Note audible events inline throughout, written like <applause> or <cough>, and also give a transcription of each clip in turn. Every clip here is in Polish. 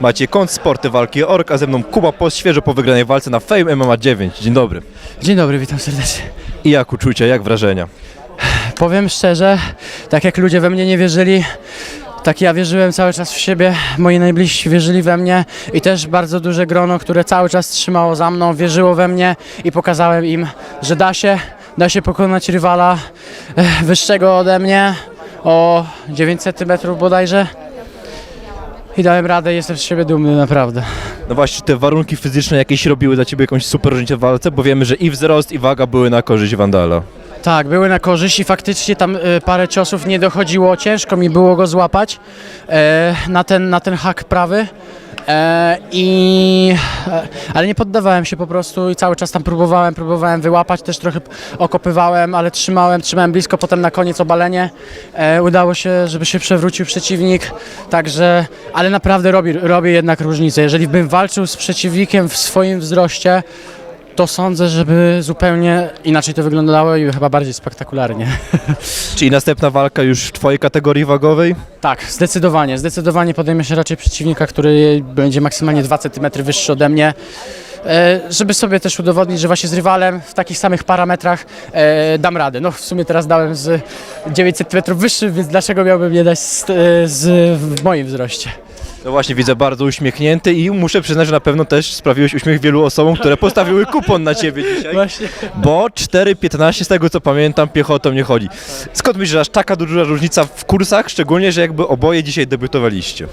Macie kąt Sporty Walki Ork, a ze mną Kuba Post, świeżo po wygranej walce na Fame MMA 9. Dzień dobry. Dzień dobry, witam serdecznie. I jak uczucia, jak wrażenia? Powiem szczerze, tak jak ludzie we mnie nie wierzyli, tak ja wierzyłem cały czas w siebie, moi najbliżsi wierzyli we mnie i też bardzo duże grono, które cały czas trzymało za mną, wierzyło we mnie i pokazałem im, że da się, da się pokonać rywala e, wyższego ode mnie o 900 metrów bodajże. I dałem radę, jestem z siebie dumny naprawdę. No właśnie, te warunki fizyczne jakieś robiły dla Ciebie jakąś super różnicę w walce, bo wiemy, że i wzrost, i waga były na korzyść Wandala. Tak, były na korzyść i faktycznie tam y, parę ciosów nie dochodziło, ciężko mi było go złapać e, na, ten, na ten hak prawy. E, i, e, ale nie poddawałem się po prostu i cały czas tam próbowałem, próbowałem wyłapać, też trochę okopywałem, ale trzymałem, trzymałem blisko, potem na koniec obalenie. E, udało się, żeby się przewrócił przeciwnik, także, ale naprawdę robi, robi jednak różnicę. Jeżeli bym walczył z przeciwnikiem w swoim wzroście, to sądzę, żeby zupełnie inaczej to wyglądało i chyba bardziej spektakularnie. <laughs> Czyli następna walka już w Twojej kategorii wagowej? Tak, zdecydowanie. Zdecydowanie podejmę się raczej przeciwnika, który będzie maksymalnie 2 cm wyższy ode mnie. E, żeby sobie też udowodnić, że właśnie z rywalem w takich samych parametrach e, dam radę. No w sumie teraz dałem z 900 metrów wyższy, więc dlaczego miałbym nie dać z, e, z, w moim wzroście? No właśnie, widzę bardzo uśmiechnięty i muszę przyznać, że na pewno też sprawiłeś uśmiech wielu osobom, które postawiły kupon na Ciebie dzisiaj. Właśnie. Bo 4,15 z tego co pamiętam piechotą nie chodzi. Skąd myślisz, że aż taka duża różnica w kursach, szczególnie, że jakby oboje dzisiaj debiutowaliście?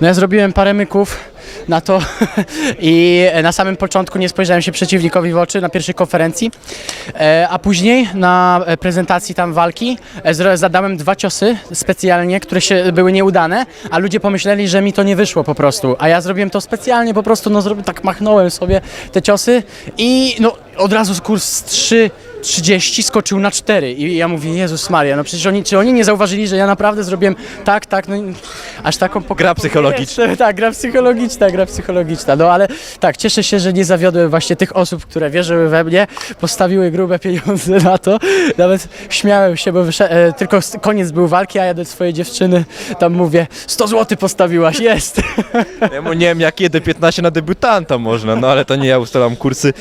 No ja zrobiłem parę myków na to. <laughs> I na samym początku nie spojrzałem się przeciwnikowi w oczy na pierwszej konferencji, e, a później na prezentacji tam walki e, zadałem dwa ciosy specjalnie, które się były nieudane, a ludzie pomyśleli, że mi to nie wyszło po prostu, a ja zrobiłem to specjalnie, po prostu no tak machnąłem sobie te ciosy i no od razu kurs z 3 30 skoczył na 4 i ja mówię, Jezus Maria, no przecież oni, czy oni nie zauważyli, że ja naprawdę zrobiłem tak, tak, no i aż taką pok- Gra psychologiczna. <laughs> tak, gra psychologiczna, gra psychologiczna. No ale tak, cieszę się, że nie zawiodłem właśnie tych osób, które wierzyły we mnie, postawiły grube pieniądze na to. Nawet śmiałem się, bo e, tylko koniec był walki, a ja do swojej dziewczyny tam mówię, 100 zł postawiłaś, jest. Ja mu nie wiem, jak jedę 15 na debiutanta można, no ale to nie ja ustalam kursy.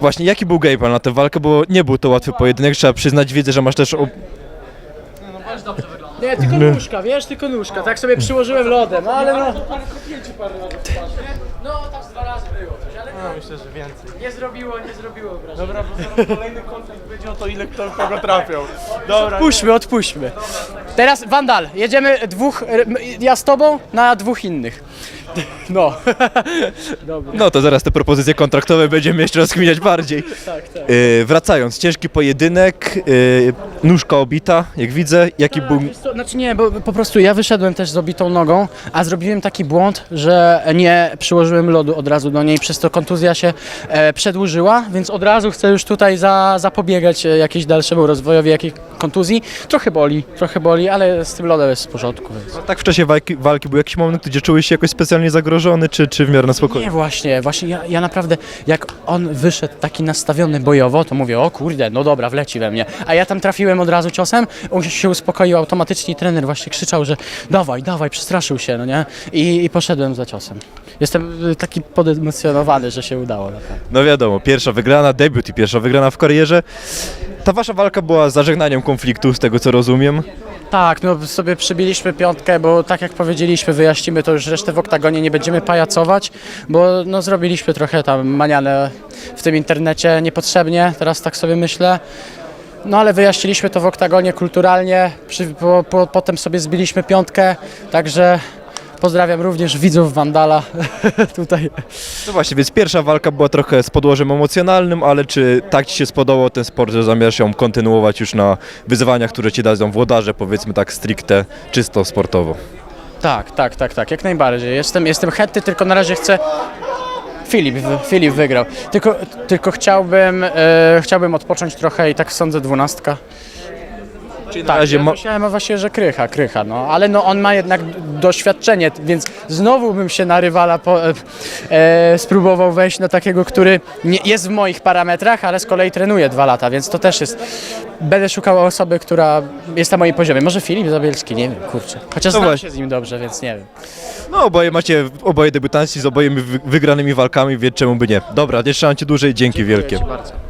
Właśnie, jaki był game plan na tę walkę, bo nie był to łatwy pojedynek, trzeba przyznać, widzę, że masz też... O... Nie, tylko nóżka, wiesz, tylko nóżka, tak sobie przyłożyłem lodem, no ale no. No, tam z dwa razy było coś, ale No, myślę, że więcej. nie zrobiło, nie zrobiło wrażenia. Dobra, bo zaraz kolejny konflikt będzie o to, ile kto kogo trafiał. Dobra, Odpuśćmy, odpuśćmy. Teraz Wandal, jedziemy dwóch, m- ja z tobą na dwóch innych. <laughs> No. <laughs> Dobra. No to zaraz te propozycje kontraktowe będziemy jeszcze rozkminiać bardziej. <laughs> Tak, tak. Yy, wracając, ciężki pojedynek, yy, nóżka obita, jak widzę, jaki był... Wiesz co, Znaczy nie, bo po prostu ja wyszedłem też z obitą nogą, a zrobiłem taki błąd, że nie przyłożyłem lodu od razu do niej, przez to kontuzja się e, przedłużyła, więc od razu chcę już tutaj za, zapobiegać e, jakiemuś dalszemu rozwojowi jakiejś kontuzji. Trochę boli, trochę boli, ale z tym lodem jest w porządku. Więc. Tak w czasie walki, walki był jakiś moment, gdzie czułeś się jakoś specjalnie zagrożony, czy, czy w miarę na spokojnie? Nie, właśnie, właśnie ja, ja naprawdę, jak on wyszedł taki nastawiony bojowo, to mówię, o kurde, no dobra, wleci we mnie. A ja tam trafiłem od razu ciosem, on się uspokoił automatycznie, trener właśnie krzyczał, że dawaj, dawaj, przestraszył się, no nie? I, i poszedłem za ciosem. Jestem y, taki podemocjonowany, że się udało. Naprawdę. No wiadomo, pierwsza wygrana, debiut i pierwsza wygrana w karierze. Ta wasza walka była zażegnaniem konfliktu, z tego co rozumiem. Tak, no sobie przybiliśmy piątkę, bo tak jak powiedzieliśmy, wyjaśnimy to już resztę w oktagonie, nie będziemy pajacować, bo no zrobiliśmy trochę tam manianę w tym internecie niepotrzebnie, teraz tak sobie myślę. No ale wyjaśniliśmy to w oktagonie kulturalnie, przy, po, po, potem sobie zbiliśmy piątkę, także pozdrawiam również widzów Wandala <laughs> tutaj. No właśnie, więc pierwsza walka była trochę z podłożem emocjonalnym, ale czy tak ci się spodobał ten sport, że zamierzasz ją kontynuować już na wyzwaniach, które ci dadzą włodarze, powiedzmy tak stricte, czysto sportowo? Tak, tak, tak, tak, jak najbardziej. Jestem, jestem chętny, tylko na razie chcę. Filip, Filip wygrał. Tylko, tylko chciałbym, e, chciałbym odpocząć trochę i tak sądzę dwunastka. Czyli na Tak, razie ja ma... myślałem właśnie, że Krycha, Krycha, no, ale no on ma jednak doświadczenie, więc znowu bym się na rywala po, e, spróbował wejść na takiego, który nie, jest w moich parametrach, ale z kolei trenuje dwa lata, więc to też jest, będę szukał osoby, która jest na moim poziomie. Może Filip Zabielski, nie wiem, kurczę. Chociaż No znam właśnie. się z nim dobrze, więc nie wiem. No oboje macie, oboje debiutanci z oboje wy- wygranymi walkami, więc czemu by nie. Dobra, nie trzymam cię dłużej, dzięki wielkie. Dziękuję ci bardzo.